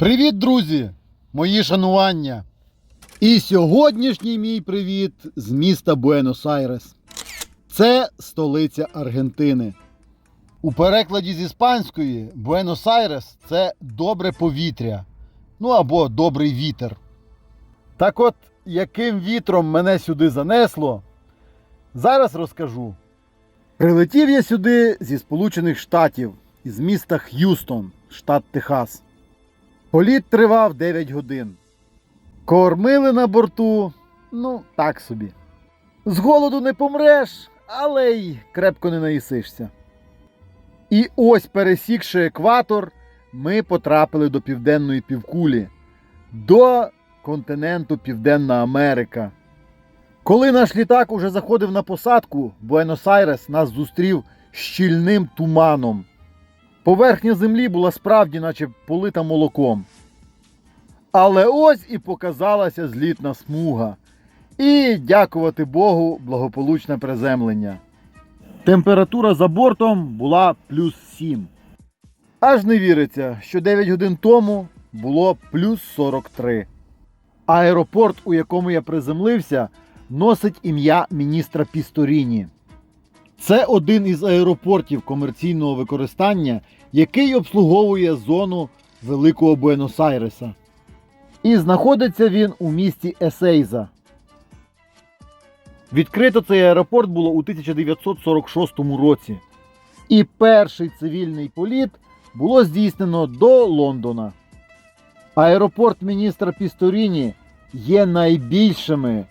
Привіт, друзі! Мої шанування! І сьогоднішній мій привіт з міста Буенос-Айрес. Це столиця Аргентини. У перекладі з іспанської Буенос-Айрес це добре повітря. Ну або добрий вітер. Так от, яким вітром мене сюди занесло, зараз розкажу. Прилетів я сюди зі Сполучених Штатів, із міста Х'юстон, штат Техас. Політ тривав 9 годин. Кормили на борту, ну, так собі. З голоду не помреш, але й крепко не наїсишся. І ось, пересікши екватор, ми потрапили до південної півкулі, до континенту Південна Америка. Коли наш літак уже заходив на посадку, Буенос-Айрес нас зустрів щільним туманом. Поверхня землі була справді, наче полита молоком. Але ось і показалася злітна смуга. І, дякувати Богу, благополучне приземлення. Температура за бортом була плюс 7. Аж не віриться, що 9 годин тому було плюс 43. Аеропорт, у якому я приземлився, носить ім'я міністра Пісторіні. Це один із аеропортів комерційного використання, який обслуговує зону Великого Буенос-Айреса. І знаходиться він у місті Есейза. Відкрито цей аеропорт було у 1946 році. І перший цивільний політ було здійснено до Лондона. Аеропорт міністра Пісторіні є найбільшими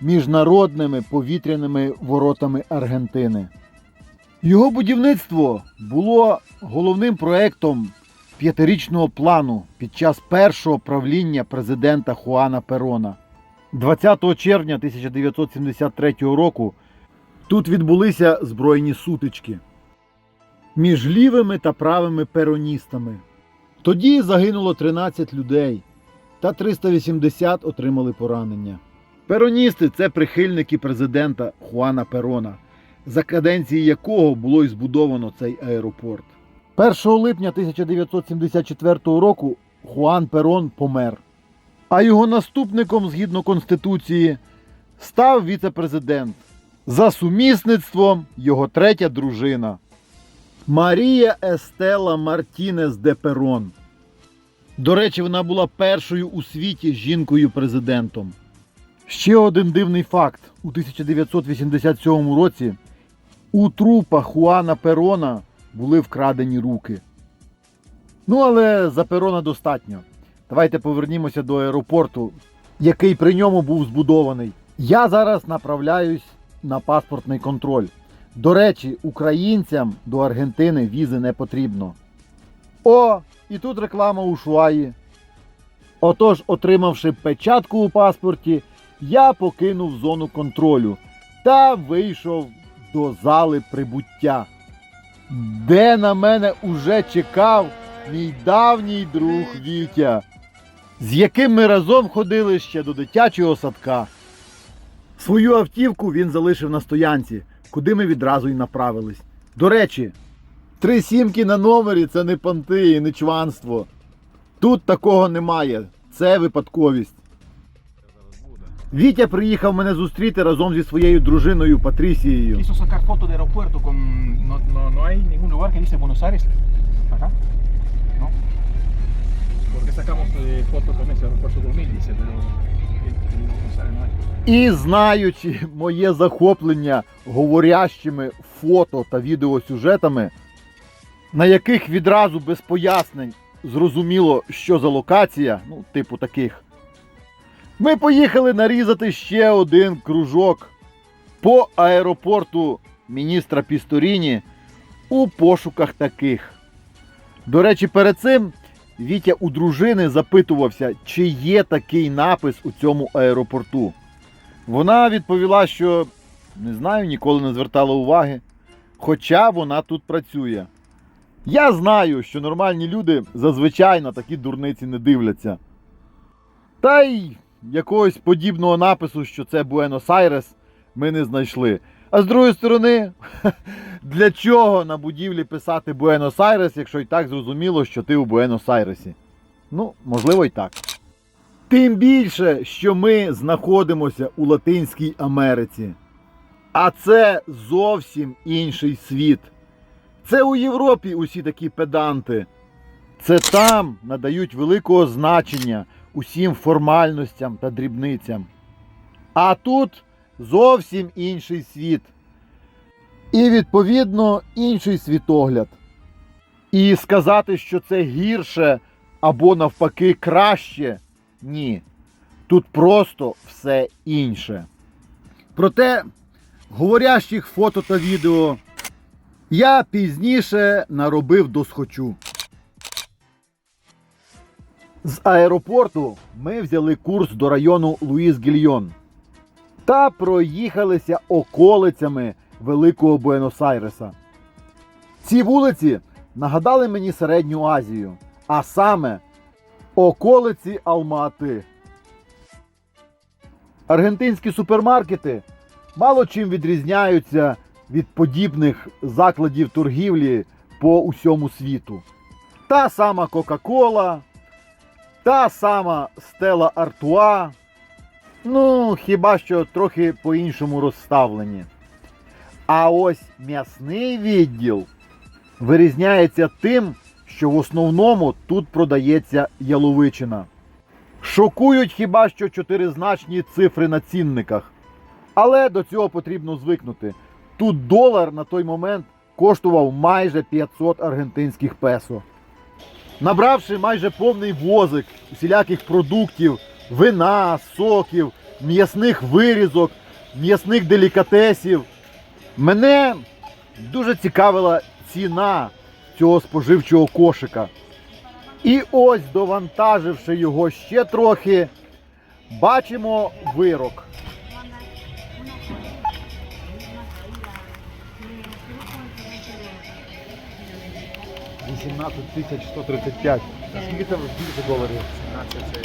міжнародними повітряними воротами Аргентини. Його будівництво було головним проектом п'ятирічного плану під час першого правління президента Хуана Перона. 20 червня 1973 року тут відбулися збройні сутички між лівими та правими пероністами. Тоді загинуло 13 людей та 380 отримали поранення. Пероністи це прихильники президента Хуана Перона, за каденції якого було й збудовано цей аеропорт. 1 липня 1974 року Хуан Перон помер. А його наступником, згідно Конституції, став віце-президент. За сумісництвом його третя дружина Марія Естела Мартінес де Перон. До речі, вона була першою у світі жінкою-президентом. Ще один дивний факт: у 1987 році у трупа Хуана Перона були вкрадені руки. Ну, але за Перона достатньо. Давайте повернімося до аеропорту, який при ньому був збудований. Я зараз направляюсь на паспортний контроль. До речі, українцям до Аргентини візи не потрібно. О, і тут реклама у Шуаї. Отож, отримавши печатку у паспорті, я покинув зону контролю та вийшов до зали прибуття, де на мене уже чекав мій давній друг Вітя, з яким ми разом ходили ще до дитячого садка. Свою автівку він залишив на стоянці, куди ми відразу й направились. До речі, три сімки на номері це не понти і не чванство. Тут такого немає. Це випадковість. Вітя приїхав мене зустріти разом зі своєю дружиною Патрісією. Quiso sacar foto de aeropuerto con. No, no, no hay ningún lugar que dice Buenos Aires. Acá. No. Porque sacamos eh, foto con ese aeropuerto 2000, dice, pero. en- en Buenos Aires no hay. І знаючи моє захоплення говорящими фото та відеосюжетами, на яких відразу без пояснень зрозуміло, що за локація, ну, типу таких, ми поїхали нарізати ще один кружок по аеропорту міністра Пісторіні у пошуках таких. До речі, перед цим Вітя у дружини запитувався, чи є такий напис у цьому аеропорту. Вона відповіла, що не знаю, ніколи не звертала уваги. Хоча вона тут працює. Я знаю, що нормальні люди зазвичай на такі дурниці не дивляться. Та й якогось подібного напису, що це Буенос-Айрес, ми не знайшли. А з другої сторони, для чого на будівлі писати Буенос-Айрес, якщо і так зрозуміло, що ти у Буенос-Айресі? Ну, можливо, й так. Тим більше, що ми знаходимося у Латинській Америці. А це зовсім інший світ. Це у Європі усі такі педанти. Це там надають великого значення усім формальностям та дрібницям. А тут зовсім інший світ. І, відповідно, інший світогляд. І сказати, що це гірше або навпаки краще, ні. Тут просто все інше. Проте, говорящих фото та відео, я пізніше наробив досхочу. З аеропорту ми взяли курс до району Луїс Гільйон та проїхалися околицями Великого Буенос-Айреса. Ці вулиці нагадали мені Середню Азію, а саме околиці Алмати. Аргентинські супермаркети мало чим відрізняються від подібних закладів торгівлі по усьому світу. Та сама Кока-Кола, та сама Стела Артуа. Ну, хіба що трохи по-іншому розставлені. А ось м'ясний відділ вирізняється тим, що в основному тут продається яловичина. Шокують хіба що чотиризначні цифри на цінниках. Але до цього потрібно звикнути. Тут долар на той момент коштував майже 500 аргентинських песо. Набравши майже повний возик усіляких продуктів, вина, соків, м'ясних вирізок, м'ясних делікатесів, мене дуже цікавила ціна цього споживчого кошика. І ось, довантаживши його ще трохи, бачимо вирок. 18 тисяч 135. Скільки це більше доларів? 17 це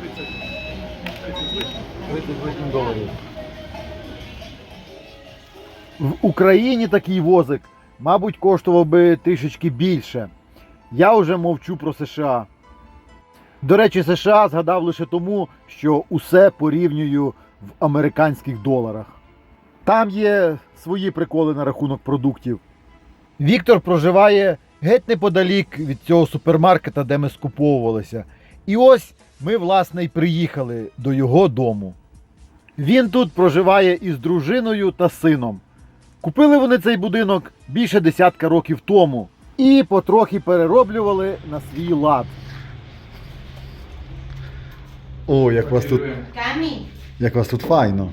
30. 30 38 доларів. В Україні такий возик, мабуть, коштував би трішечки більше. Я вже мовчу про США. До речі, США згадав лише тому, що усе порівнюю в американських доларах. Там є свої приколи на рахунок продуктів. Віктор проживає геть неподалік від цього супермаркета, де ми скуповувалися. І ось ми, власне, й приїхали до його дому. Він тут проживає із дружиною та сином. Купили вони цей будинок більше десятка років тому і потрохи перероблювали на свій лад. О, як вас тут, як вас тут файно.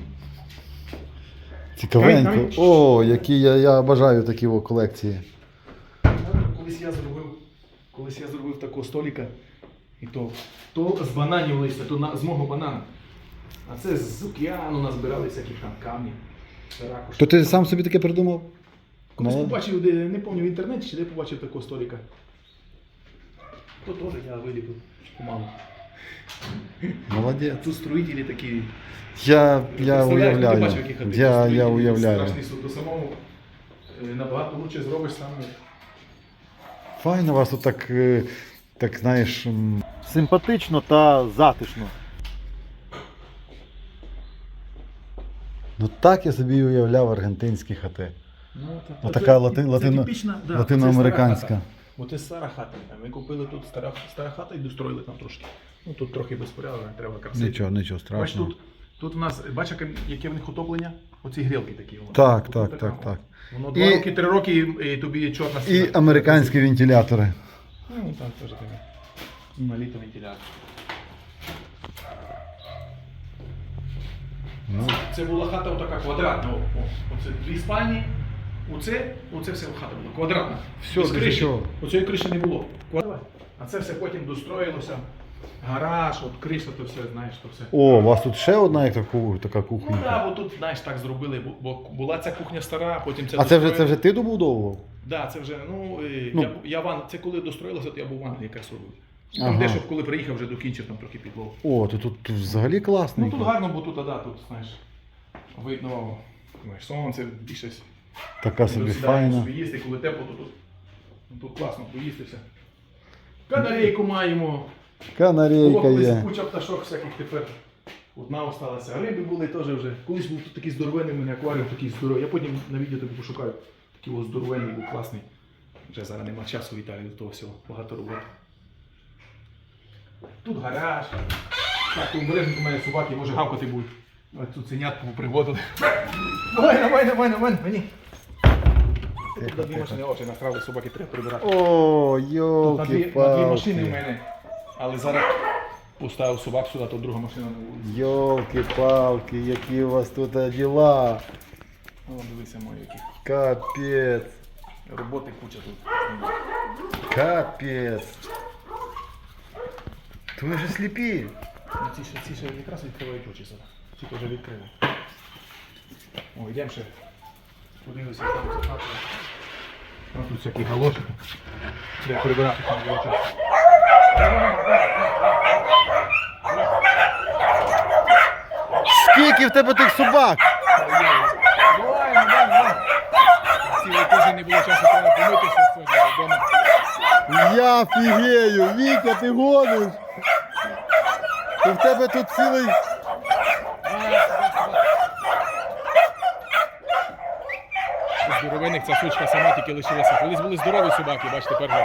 Цікавенько. О, які я, я бажаю такі о, колекції. Колись я зробив, колись я зробив такого століка, і то, то з бананів листя, то на, з мого банана. А це з океану назбирали всякі там камні, ракушки. То ти сам собі таке придумав? Колись Ну. побачив, де, не пам'ятаю, в інтернеті чи де побачив такого століка. То теж я виліпив помалу. Молодець. Тут строїтелі такі. Я, я Представляєш, ну, ти уявляю. бачив, які хати? Я, я Строїтелі, уявляю. Страшний суд. До самого е, набагато краще зробиш сам. Файно вас тут так, е, так знаєш. Симпатично та затишно. Ну так я собі уявляв аргентинські хати. Ну, та така лати- латино- типічна, латиноамериканська. Оце стара хата. Ми купили тут стара, стара хата і достроїли там трошки. Ну тут трохи безпорядок, треба красити. Нічого, нічого Бач, тут, тут в нас, бач, яке, в них отоплення? Оці грілки такі. воно. Так, Тут так, така так, так. Воно два І- роки, три роки і, і тобі чорна І американські вентилятори. Ну, так, теж таке. На літо вентилятор. Ну, Це була хата отака квадратна. О, о, оце дві спальні. Оце, оце все хата була квадратна. Все, Без криші. чого? Оцієї криші не було. Квадрат. А це все потім достроїлося. Гараж, от криша, то все, знаєш, то все. О, у вас тут ще одна як така, така Ну кухня. так, бо тут, знаєш, так зробили, бо- бо була ця кухня стара, потім це А це вже, це вже ти добудовував? Да, це вже, ну, е, Ну. Я, я в Ан- це коли достроїлося, то я був в Англії якраз робив. Там Ага. дещо, коли приїхав, вже докінчив там трохи підлогу. О, то тут, тут взагалі класно. Ну тут гарно, бо тут, а, да, тут, знаєш, видно, знаєш, сонце, більше Така собі файна. їсти, коли тепло, то тут, ну, тут класно поїсти все. Канарейку маємо, Канарейка Було колись є. куча пташок всяких тепер. Одна осталася. Риби були теж вже. Колись був тут такий здоровенний у мене акваріум, такий здоровий. Я потім на відео тобі пошукаю. Такий ось здоровенний був класний. Вже зараз нема часу Віталій до того всього. Багато роботи. Тут гараж. Так, тут обережненько у мене собаки, може гавкати будуть. Ось тут ценятку приводили. Давай, давай, давай, давай, мені. Тут дві машини очі насправді собаки треба прибирати. О, Тут на дві, на дві машини в мене. Але зараз поставив собак сюди, то друга машина на вулиці. йолки палки які у вас тут діла. О, дивися мої які. Капець. Роботи куча тут. Капець. То ви ж сліпі. Ну, Ці ще, ці ще якраз відкривають очі зараз. Ці теж відкрили. О, йдемо ще. Подивимося, там за хатою. Тут всякі галошки. Треба прибирати там час. Скільки в тебе тих собак? Цілий тиждень не було часу, треба помитися сьогодні вдома. Я фігею, Вітя, ти гониш. То в тебе тут цілий. Здоровених ця сучка сама тільки лишилася. Колись були здорові собаки, бачите, тепер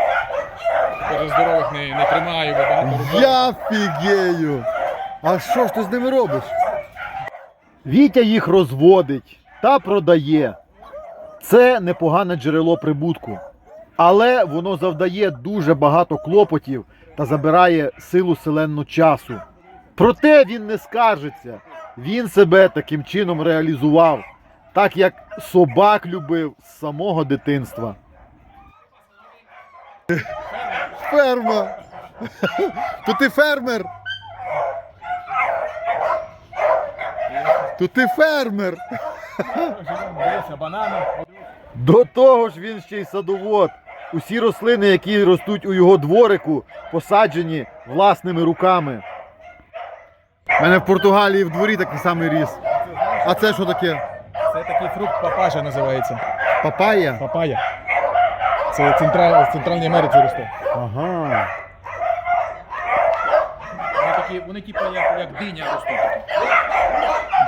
здорових не, не тримаю, бо багато роботи. Я фігею. А що ж ти з ними робиш? Вітя їх розводить та продає. Це непогане джерело прибутку. Але воно завдає дуже багато клопотів та забирає силу селенну часу. Проте він не скаржиться. Він себе таким чином реалізував, так як собак любив з самого дитинства. Ферма! То ти фермер! То ти фермер! До того ж він ще й садовод. Усі рослини, які ростуть у його дворику, посаджені власними руками. У мене в Португалії в дворі такий самий ріс. А це що таке? Це такий фрукт папажа називається. Папая? Папая. Це централь, в Центральній Америці росте. Ага. Вони такі, вони типу як, як диня ростуть.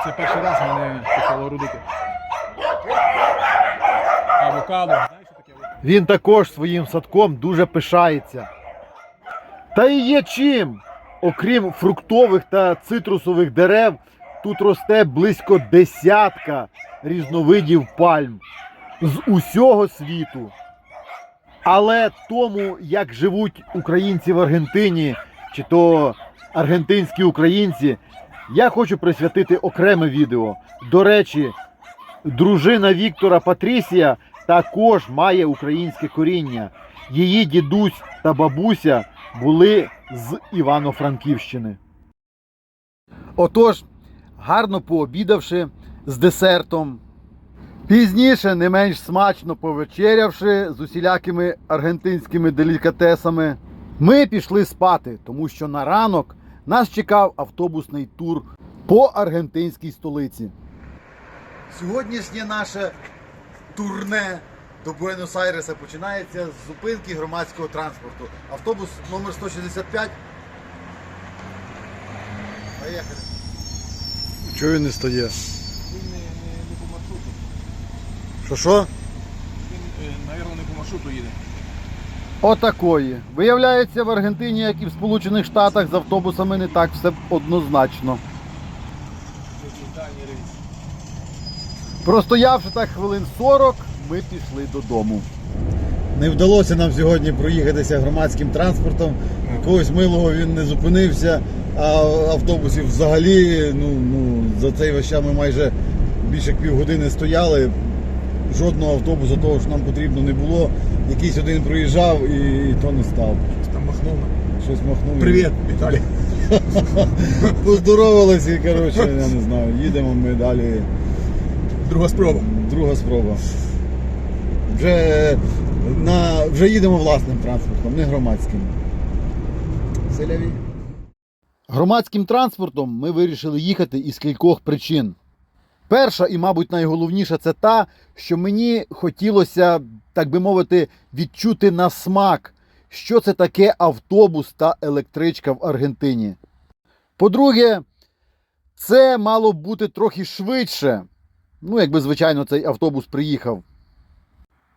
Це перший раз мене почало родити. Авокадо. Знаєш, що таке? Він також своїм садком дуже пишається. Та і є чим. Окрім фруктових та цитрусових дерев, тут росте близько десятка різновидів пальм з усього світу. Але тому, як живуть українці в Аргентині, чи то аргентинські українці, я хочу присвятити окреме відео. До речі, дружина Віктора Патрісія також має українське коріння. Її дідусь та бабуся були з Івано-Франківщини. Отож, гарно пообідавши з десертом, пізніше, не менш смачно повечерявши з усілякими аргентинськими делікатесами, ми пішли спати, тому що на ранок нас чекав автобусний тур по аргентинській столиці. Сьогоднішнє наше турне до Буенос-Айреса починається з зупинки громадського транспорту. Автобус номер 165. Поїхали. Чого він не стає? Він не, не, не по маршруту. Що що? Він, мабуть, не по маршруту їде. Отакої. Виявляється, в Аргентині, як і в Сполучених Штатах, з автобусами не так все однозначно. Простоявши так хвилин 40, ми пішли додому. Не вдалося нам сьогодні проїхатися громадським транспортом. Якогось милого він не зупинився, а автобусів взагалі ну, ну, за цей весь час ми майже більше як півгодини стояли. Жодного автобусу того, що нам потрібно не було. Якийсь один проїжджав і, і то не став. Щось там махнув. Щось махнув. Привіт, Віталій. Поздоровалися і коротше, я не знаю. Їдемо ми далі. Друга спроба. Друга спроба. Вже, на, вже їдемо власним транспортом, не громадським. Селяві. Громадським транспортом ми вирішили їхати із кількох причин. Перша і, мабуть, найголовніша це та, що мені хотілося, так би мовити, відчути на смак, що це таке автобус та електричка в Аргентині. По-друге, це мало б бути трохи швидше. Ну, якби, звичайно, цей автобус приїхав.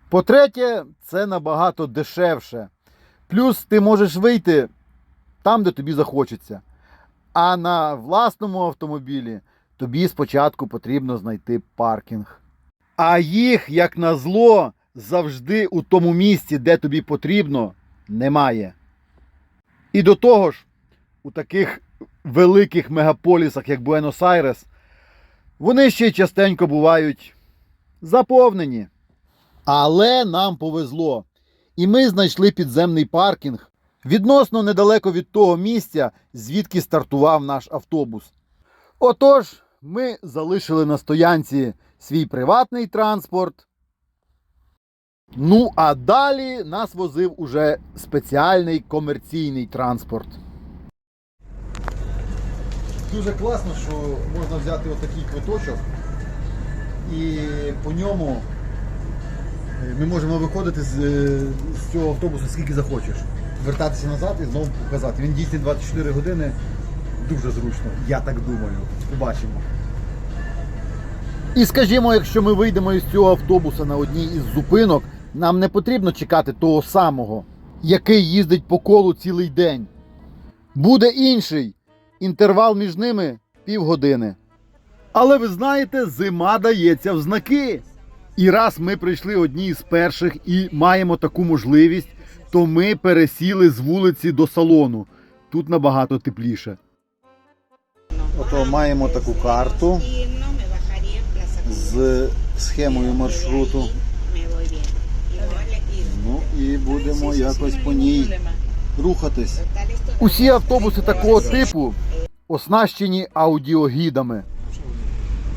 По-третє, це набагато дешевше. Плюс ти можеш вийти там, де тобі захочеться. А на власному автомобілі тобі спочатку потрібно знайти паркінг. А їх, як назло, завжди у тому місці, де тобі потрібно, немає. І до того ж, у таких великих мегаполісах, як Буенос-Айрес, вони ще й частенько бувають заповнені. Але нам повезло. І ми знайшли підземний паркінг відносно недалеко від того місця, звідки стартував наш автобус. Отож, ми залишили на стоянці свій приватний транспорт. Ну, а далі нас возив уже спеціальний комерційний транспорт. Дуже класно, що можна взяти отакий квиточок і по ньому е, ми можемо виходити з, е, з цього автобусу скільки захочеш. Вертатися назад і знову показати. Він дійсний 24 години. Дуже зручно, я так думаю. Побачимо. І скажімо, якщо ми вийдемо із цього автобуса на одній із зупинок, нам не потрібно чекати того самого, який їздить по колу цілий день. Буде інший. Інтервал між ними півгодини. Але ви знаєте, зима дається в знаки. І раз ми прийшли одні з перших і маємо таку можливість, то ми пересіли з вулиці до салону. Тут набагато тепліше. Ото маємо таку карту з схемою маршруту. Ну і будемо якось по ній рухатись. Усі автобуси такого типу оснащені аудіогідами.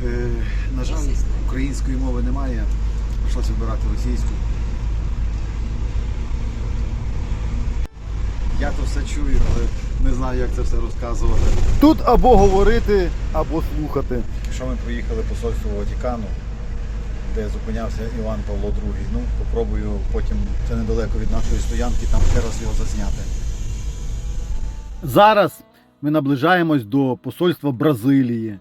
Е, на жаль, української мови немає. Прийшлося вибирати російську. Я то все чую, але не знаю, як це все розказувати. Тут або говорити, або слухати. Що ми приїхали посольство Ватикану, де зупинявся Іван Павло II. Ну, попробую потім, це недалеко від нашої стоянки, там ще раз його засняти. Зараз ми наближаємось до посольства Бразилії.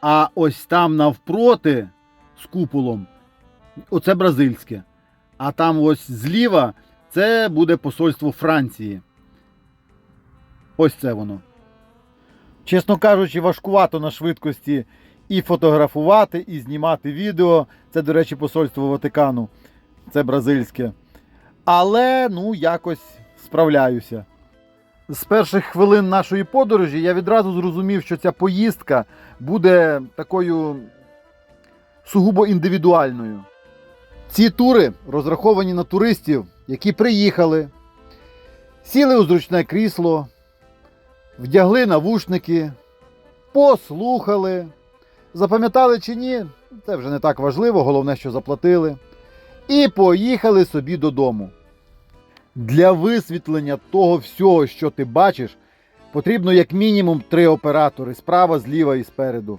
А ось там навпроти з куполом, оце бразильське. А там ось зліва це буде посольство Франції. Ось це воно. Чесно кажучи, важкувато на швидкості і фотографувати, і знімати відео. Це, до речі, посольство Ватикану. Це бразильське. Але ну якось справляюся. З перших хвилин нашої подорожі я відразу зрозумів, що ця поїздка буде такою сугубо індивідуальною. Ці тури розраховані на туристів, які приїхали, сіли у зручне крісло, вдягли навушники, послухали. Запам'ятали чи ні, це вже не так важливо, головне, що заплатили. І поїхали собі додому. Для висвітлення того всього, що ти бачиш, потрібно як мінімум три оператори справа, зліва і спереду.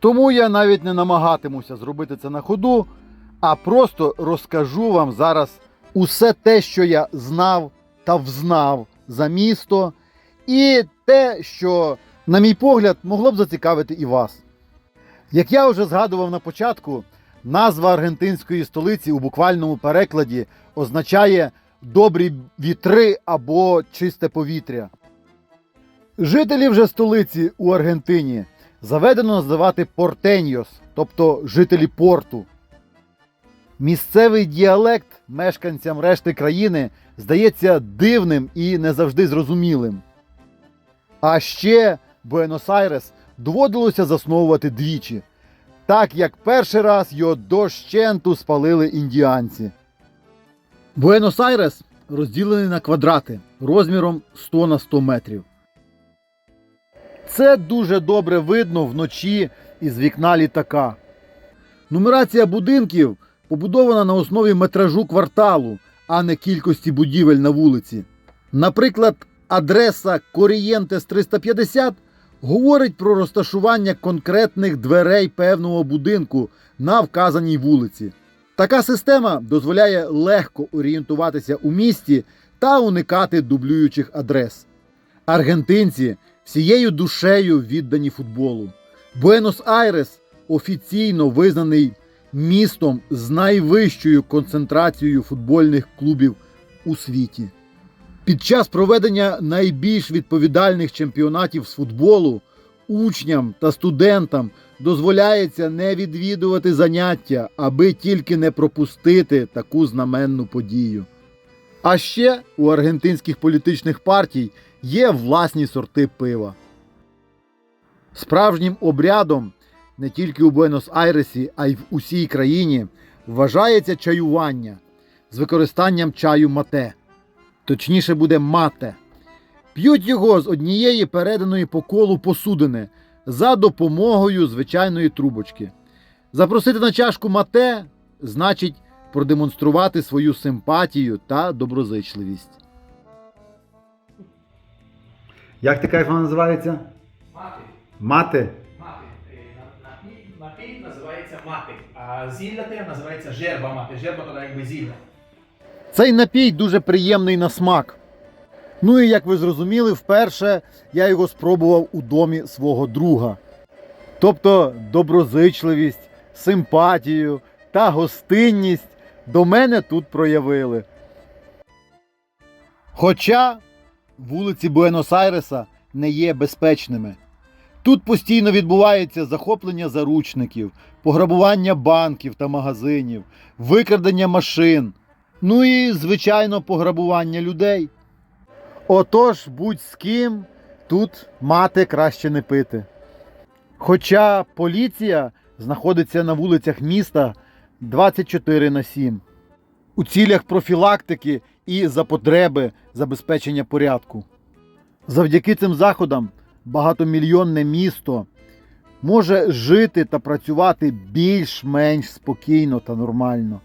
Тому я навіть не намагатимуся зробити це на ходу, а просто розкажу вам зараз усе те, що я знав та взнав за місто, і те, що, на мій погляд, могло б зацікавити і вас. Як я вже згадував на початку, назва аргентинської столиці у буквальному перекладі означає добрі вітри або чисте повітря. Жителів же столиці у Аргентині заведено називати портеньос, тобто жителі порту. Місцевий діалект мешканцям решти країни здається дивним і не завжди зрозумілим. А ще Буенос-Айрес доводилося засновувати двічі, так як перший раз його дощенту спалили індіанці. Буенос-Айрес розділений на квадрати розміром 100 на 100 метрів. Це дуже добре видно вночі із вікна літака. Нумерація будинків побудована на основі метражу кварталу, а не кількості будівель на вулиці. Наприклад, адреса Корієнтес 350 говорить про розташування конкретних дверей певного будинку на вказаній вулиці. Така система дозволяє легко орієнтуватися у місті та уникати дублюючих адрес. Аргентинці всією душею віддані футболу. Буенос-Айрес офіційно визнаний містом з найвищою концентрацією футбольних клубів у світі. Під час проведення найбільш відповідальних чемпіонатів з футболу учням та студентам дозволяється не відвідувати заняття, аби тільки не пропустити таку знаменну подію. А ще у аргентинських політичних партій є власні сорти пива. Справжнім обрядом не тільки у Буенос-Айресі, а й в усій країні вважається чаювання з використанням чаю мате. Точніше буде мате. П'ють його з однієї переданої по колу посудини за допомогою звичайної трубочки. Запросити на чашку мате значить продемонструвати свою симпатію та доброзичливість. Як ти кажеш, вона називається? Мати. Мати. Мати. Е, Напій, напій називається мати, а зілля те називається жерба мати. Жерба то якби зілля. Цей напій дуже приємний на смак. Ну і як ви зрозуміли, вперше я його спробував у домі свого друга. Тобто доброзичливість, симпатію та гостинність до мене тут проявили. Хоча вулиці Буенос-Айреса не є безпечними. Тут постійно відбувається захоплення заручників, пограбування банків та магазинів, викрадення машин. Ну і, звичайно, пограбування людей. Отож, будь з ким тут мати краще не пити. Хоча поліція знаходиться на вулицях міста 24 на 7 у цілях профілактики і за потреби забезпечення порядку. Завдяки цим заходам багатомільйонне місто може жити та працювати більш-менш спокійно та нормально.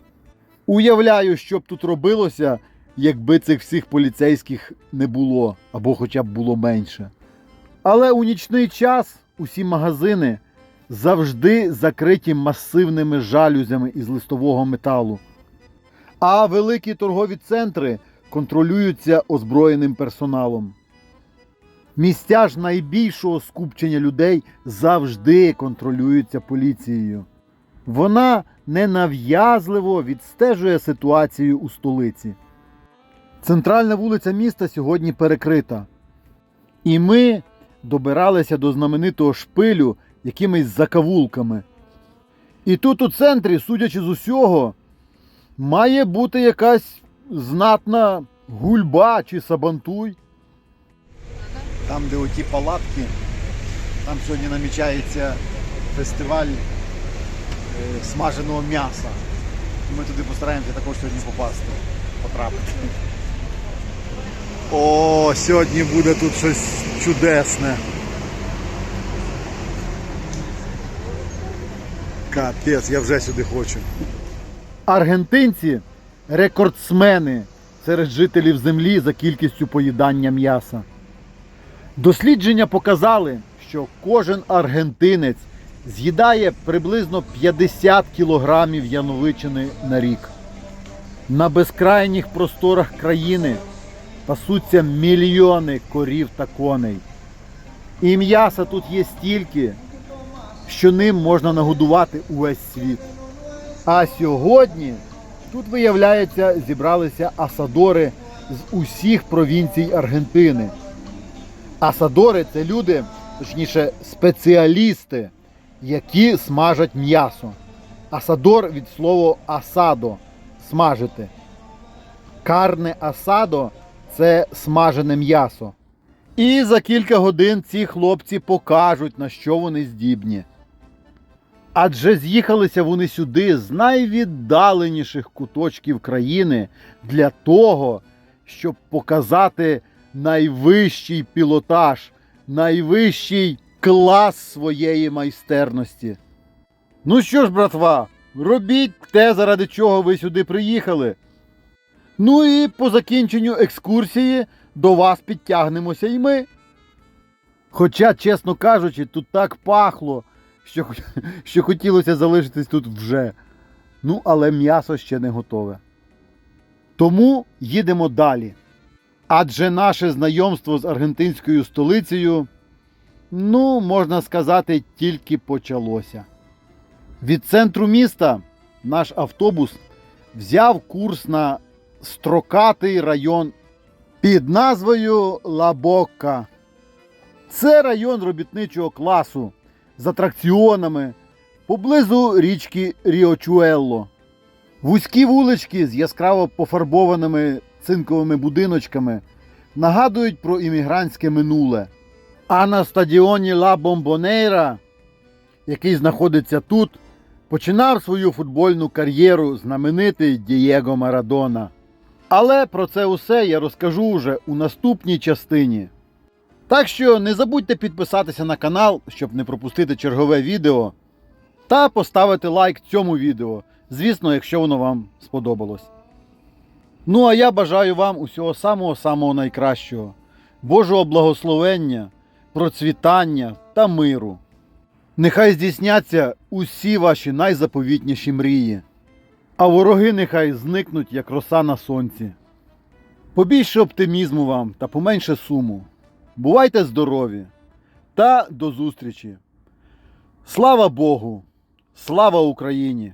Уявляю, що б тут робилося, якби цих всіх поліцейських не було, або хоча б було менше. Але у нічний час усі магазини завжди закриті масивними жалюзями із листового металу. А великі торгові центри контролюються озброєним персоналом. Місця ж найбільшого скупчення людей завжди контролюються поліцією. Вона ненав'язливо відстежує ситуацію у столиці. Центральна вулиця міста сьогодні перекрита. І ми добиралися до знаменитого шпилю якимись закавулками. І тут у центрі, судячи з усього, має бути якась знатна гульба чи сабантуй. Там, де оті палатки, там сьогодні намічається фестиваль смаженого м'яса. Ми туди постараємося також сьогодні попасти, потрапити. О, сьогодні буде тут щось чудесне. Капець, я вже сюди хочу. Аргентинці рекордсмени серед жителів землі за кількістю поїдання м'яса. Дослідження показали, що кожен аргентинець з'їдає приблизно 50 кілограмів яновичини на рік. На безкрайніх просторах країни пасуться мільйони корів та коней. І м'яса тут є стільки, що ним можна нагодувати увесь світ. А сьогодні тут, виявляється, зібралися асадори з усіх провінцій Аргентини. Асадори це люди, точніше, спеціалісти, які смажать м'ясо. Асадор від слова асадо смажити. Карне асадо це смажене м'ясо. І за кілька годин ці хлопці покажуть, на що вони здібні. Адже з'їхалися вони сюди з найвіддаленіших куточків країни для того, щоб показати найвищий пілотаж, найвищий клас своєї майстерності. Ну що ж, братва, робіть те, заради чого ви сюди приїхали. Ну і по закінченню екскурсії до вас підтягнемося і ми. Хоча, чесно кажучи, тут так пахло, що, що хотілося залишитись тут вже. Ну, але м'ясо ще не готове. Тому їдемо далі. Адже наше знайомство з аргентинською столицею, ну, можна сказати, тільки почалося. Від центру міста наш автобус взяв курс на строкатий район під назвою Лабокка. Це район робітничого класу з атракціонами поблизу річки Ріочуелло. Вузькі вулички з яскраво пофарбованими цинковими будиночками нагадують про іммігрантське минуле. А на стадіоні Ла Бомбонейра, який знаходиться тут, починав свою футбольну кар'єру знаменитий Дієго Марадона. Але про це усе я розкажу вже у наступній частині. Так що не забудьте підписатися на канал, щоб не пропустити чергове відео, та поставити лайк цьому відео, звісно, якщо воно вам сподобалось. Ну а я бажаю вам усього самого-самого найкращого, Божого благословення, процвітання та миру. Нехай здійсняться усі ваші найзаповітніші мрії, а вороги нехай зникнуть, як роса на сонці. Побільше оптимізму вам та поменше суму. Бувайте здорові та до зустрічі. Слава Богу! Слава Україні!